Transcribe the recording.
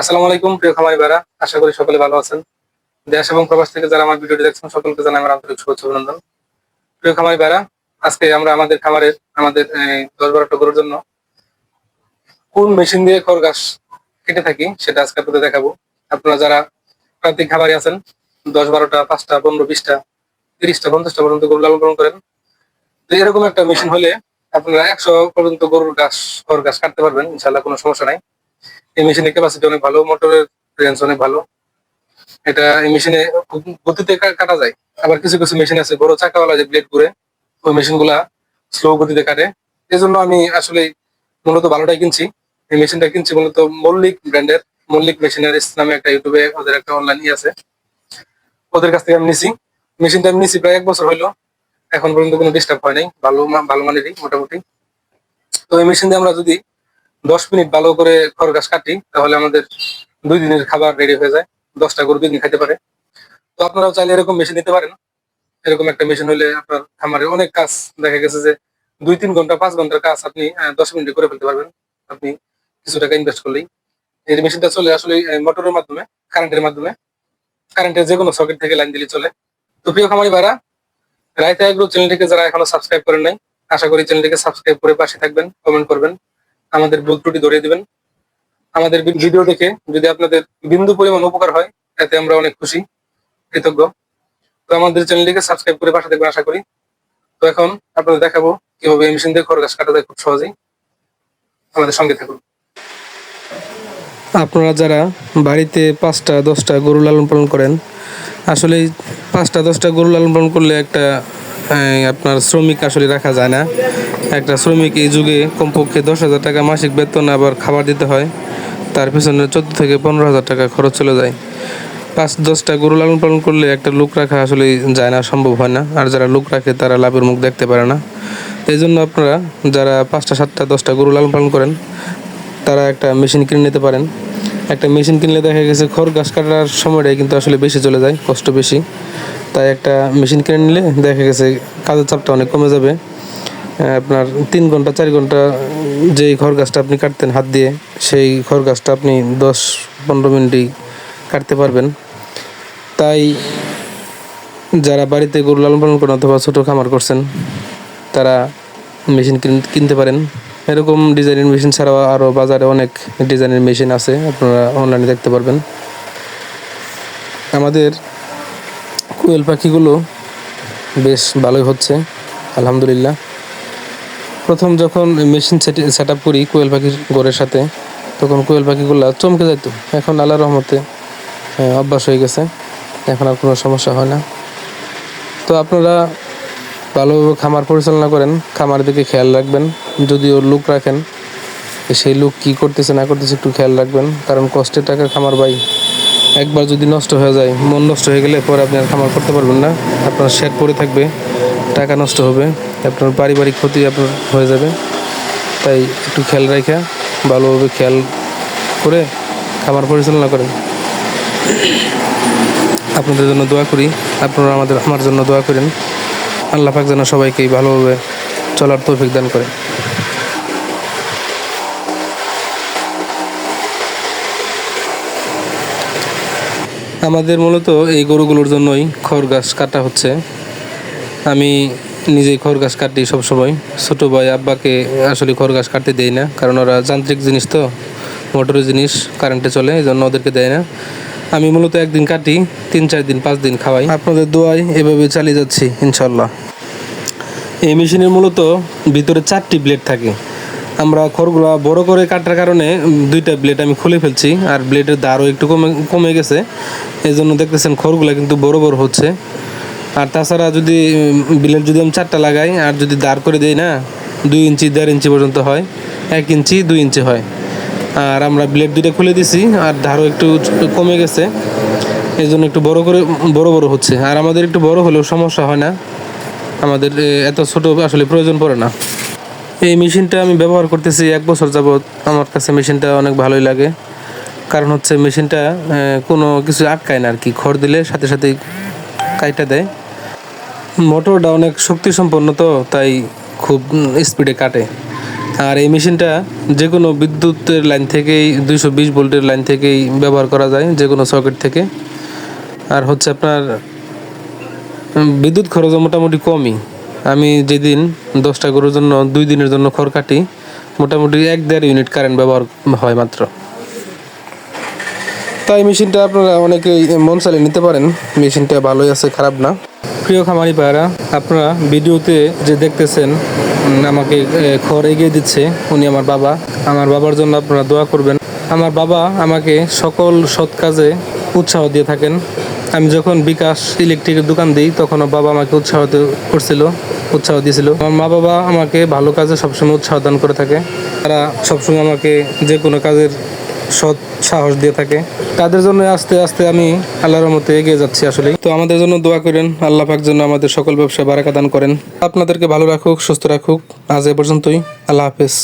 আসসালামু আলাইকুম, প্রিয় খামারি ভাইরা। আশা করি সকলে ভালো আছেন। দেশ এবং প্রবাস থেকে যারা আমার ভিডিওটি দেখছেন, সকলকে জানাই আমার আন্তরিক শুভেচ্ছা অভিনন্দন। প্রিয় খামারি ভাইরা, আজকে আমরা আমাদের খামারের, আমাদের দশ বারোটা গরুর জন্য কোন মেশিন দিয়ে খড় ঘাস কেটে থাকি সেটা আজকে আপনাদের দেখাবো। আপনারা যারা প্রান্তিক খামারি আছেন দশ বারোটা পাঁচটা, পনেরো, বিশটা, তিরিশটা, পঞ্চাশটা পর্যন্ত গরু লালন পালন করেন, তো এরকম একটা মেশিন হলে আপনারা একশো পর্যন্ত গরুর ঘাস, খড় ঘাস কাটতে পারবেন ইনশাল্লাহ কোনো সমস্যা নাই। এই মেশিনের ক্যাপাসিটি অনেক ভালো মোটরের রেঞ্জ অনেক ভালো। এটা এই মেশিনে খুব গতিতে কাটা যায়। আবার কিছু কিছু মেশিন আছে, বড় চাকাওয়ালা যে ব্লেড করে ওই মেশিনগুলা স্লো গতিতে কাটে। এই জন্য আমি আসলে মূলত ভালোটাই কিনছি। এই মেশিনটা কিনছি মূলত মল্লিক ব্র্যান্ডের, মল্লিক মেশিনের নামে একটা ইউটিউবে ওদের একটা অনলাইন ই আছে। ওদের কাছ থেকে আমি নিছি। মেশিনটা আমি নিছি প্রায় এক বছর হইল। এখন পর্যন্ত কোনো ডিস্টার্ব হয় নাই। ভালো ভালো মানেরই মোটামুটি। তো এই মেশিন দিয়ে আমরা যদি দশ মিনিট ভালো করে খড় ঘাস কাটি, তাহলে আমাদের দুই দিনের খাবার রেডি হয়ে যায়। দশটা গরু দুই দিন খাইতে পারে। তো আপনারাও চাইলে এরকম মেশিন নিতে পারেন। এরকম একটা মেশিন হলে আপনার খামারে অনেক কাজ দেখা গেছে যে, দুই, তিন ঘণ্টা, পাঁচ ঘণ্টার কাজ আপনি দশ মিনিটে করে ফেলতে পারবেন। আপনি কিছু টাকা ইনভেস্ট করলেই। এই মেশিনটা চলে আসলে মোটরের মাধ্যমে কারেন্টের মাধ্যমে। কারেন্টের যে কোনো সকেট থেকে লাইন দিলে চলে। তো প্রিয় খামারি ভাড়া রায়তা এগ্রো চ্যানেলটিকে যারা এখনও সাবস্ক্রাইব করেন নাই, আশা করি চ্যানেলটিকে সাবস্ক্রাইব করে পাশে থাকবেন কমেন্ট করবেন। আমাদের ভুল ত্রুটি ধরিয়ে দিবেন। আমাদের ভিডিও দেখে যদি আপনাদের বিন্দু পরিমাণ উপকার হয়, এতে আমরা অনেক খুশি, কৃতজ্ঞ। তো আমাদের চ্যানেলটিকে সাবস্ক্রাইব করে পাশে থাকবেন আশা করি। তো এখন আপনাদের দেখাবো কীভাবে এই মেশিন দিয়ে খড় গাছ কাটা যায় খুব সহজেই। আমাদের সঙ্গে থাকুন। আপনারা যারা বাড়িতে পাঁচটা, দশটা গরু লালন পালন করেন, আসলে পাঁচটা, দশটা গরু লালন পালন করলে একটা আপনার শ্রমিক আসলে রাখা যায় না। একটা শ্রমিক এই যুগে কমপক্ষে দশ হাজার টাকা মাসিক বেতন আবার খাবার দিতে হয়। তার পিছনে চোদ্দ থেকে পনেরো হাজার টাকা খরচ চলে যায়। পাঁচ, দশটা গরু লালন পালন করলে একটা লোক রাখা আসলে যায় না, সম্ভব হয় না। আর যারা লোক রাখে, তারা লাভের মুখ দেখতে পারে না। এই জন্য আপনারা যারা পাঁচটা, সাতটা, দশটা গরু লালন পালন করেন, তারা একটা মেশিন কিনে নিতে পারেন। একটা মেশিন কিনলে দেখা গেছে খড় গাছ কাটার সময়টাই কিন্তু আসলে বেশি চলে যায়, কষ্ট বেশি। তাই একটা মেশিন কিনে নিলে দেখা গেছে কাজের চাপটা অনেক কমে যাবে। আপনার তিন ঘণ্টা, চার ঘণ্টা যেই খড় গাছটা আপনি কাটতেন হাত দিয়ে, সেই খড় গাছটা আপনি দশ, পনেরো মিনিটেই কাটতে পারবেন। তাই যারা বাড়িতে গরু লালন পালন করেন অথবা ছোটো খামার করছেন, তারা মেশিন কিনতে পারেন। এরকম ডিজাইনের মেশিন ছাড়াও আরও বাজারে অনেক ডিজাইনের মেশিন আছে, আপনারা অনলাইনে দেখতে পারবেন। আমাদের কোয়েল পাখিগুলো বেশ ভালোই হচ্ছে, আলহামদুলিল্লাহ। প্রথম যখন মেশিন সেট আপ করি কোয়েল পাখির ঘরের সাথে, তখন কোয়েল পাখিগুলো চমকে যেত এখন আল্লাহ রহমতে অভ্যাস হয়ে গেছে, এখন আর কোনো সমস্যা হয় না। তো আপনারা ভালোভাবে খামার পরিচালনা করেন, খামারের দিকে খেয়াল রাখবেন যদি ওর লুক রাখেন, সেই লুক কি করতেছে না করতেছে একটু খেয়াল রাখবেন, কারণ কষ্টের টাকা খামার ভাই একবার যদি নষ্ট হয়ে যায়, মন নষ্ট হয়ে গেলে পরে আপনি আর খামার করতে পারবেন না। আপনার শেড পড়ে থাকবে, টাকা নষ্ট হবে, আপনার পারিবারিক ক্ষতি আপনার হয়ে যাবে। তাই একটু খেয়াল রাখা ভালোভাবে খেয়াল করে খামার পরিচালনা করেন। আপনাদের জন্য দোয়া করি, আপনারা আমাদের আমার জন্য দোয়া করেন। আল্লাহ পাক যেন সবাইকেই ভালোভাবে চলার তৌফিক দান করে আমাদের মূলত এই গরুগুলোর জন্যই খড় গাছ কাটা হচ্ছে। আমি নিজেই খড় গাছ কাটি সবসময়। ছোটো ভাই আব্বাকে আসলে খড় গাছ কাটতে দেই না, কারণ ওরা যান্ত্রিক জিনিস তো, মোটরের জিনিস, কারেন্টে চলে এই জন্য ওদেরকে দেয় না। আমি মূলত একদিন কাটি, তিন চার দিন, পাঁচ দিন খাওয়াই। আপনাদের দোয়াই এভাবে চালিয়ে যাচ্ছি ইনশাল্লাহ এই মেশিনের মূলত ভিতরে চারটি ব্লেড থাকে। আমরা খড়গুলা বড় করে কাটার কারণে দুইটা ব্লেড আমি খুলে ফেলছি, আর ব্লেডের দারও একটু কমে কমে গেছে। এই জন্য দেখতেছেন খড়গুলো কিন্তু বড় বড় হচ্ছে। আর তাছাড়া যদি ব্লেড যদি আমি চারটা লাগাই, আর যদি দাঁড় করে দেই না, দুই ইঞ্চি, দেড় ইঞ্চি পর্যন্ত হয়, এক ইঞ্চি, দুই ইঞ্চি হয়। আর আমরা ব্লেড দুইটা খুলে দিছি, আর ধারও একটু কমে গেছে। এই জন্য একটু বড় করে, বড় বড় হচ্ছে। আর আমাদের একটু বড় হলেও সমস্যা হয় না। আমাদের এত ছোট আসলে প্রয়োজন পড়ে না। এই মেশিনটা আমি ব্যবহার করতেছি এক বছর যাবৎ। আমার কাছে মেশিনটা অনেক ভালোই লাগে। কারণ হচ্ছে মেশিনটা কোনো কিছু আটকায় না আর কি। খড় দিলে সাথে সাথেই কাইটা দেয়। মোটরটা অনেক শক্তি সম্পন্ন তো, তাই খুব স্পিডে কাটে। আর এই মেশিনটা যে কোনো বিদ্যুতের লাইন থেকেই, দুইশো বিশ ভোল্টের লাইন থেকেই ব্যবহার করা যায় যে কোনো সকেট থেকে। আর হচ্ছে আপনার বিদ্যুৎ খরচ মোটামুটি কমই। আমি যেদিন দশটা গরুর জন্য, দুই দিনের জন্য খড় কাটি, মোটামুটি এক দেড় ইউনিট কারেন্ট ব্যবহার হয় মাত্র। তাই মেশিনটা আপনারা অনেকেই মন চালিয়ে নিতে পারেন। মেশিনটা ভালোই আছে, খারাপ না। প্রিয় খামারি ভাইরা আপনারা ভিডিওতে যে দেখতেছেন আমাকে খড় এগিয়ে দিচ্ছে, উনি আমার বাবা। আমার বাবার জন্য আপনারা দোয়া করবেন। আমার বাবা আমাকে সকল সৎ কাজে উৎসাহ দিয়ে থাকেন। আমি যখন বিকাশ ইলেকট্রিকের দোকান দিই তখন বাবা আমাকে উৎসাহ করছিল, উৎসাহ দিয়েছিল। আমার মা বাবা আমাকে ভালো কাজে সবসময় উৎসাহ দান করে থাকে। তারা সবসময় আমাকে যে কোনো কাজের সৎ সাহস দিয়ে থাকে। তাদের জন্য আস্তে আস্তে আমি আল্লাহর মতো এগিয়ে যাচ্ছি আসলে তো আমাদের জন্য দোয়া করেন, আল্লাহ পাক জন্য আমাদের সকল ব্যবসায় বারাকা দান করেন। আপনাদেরকে ভালো রাখুক, সুস্থ রাখুক। আজ এ পর্যন্তই। আল্লাহ হাফেজ।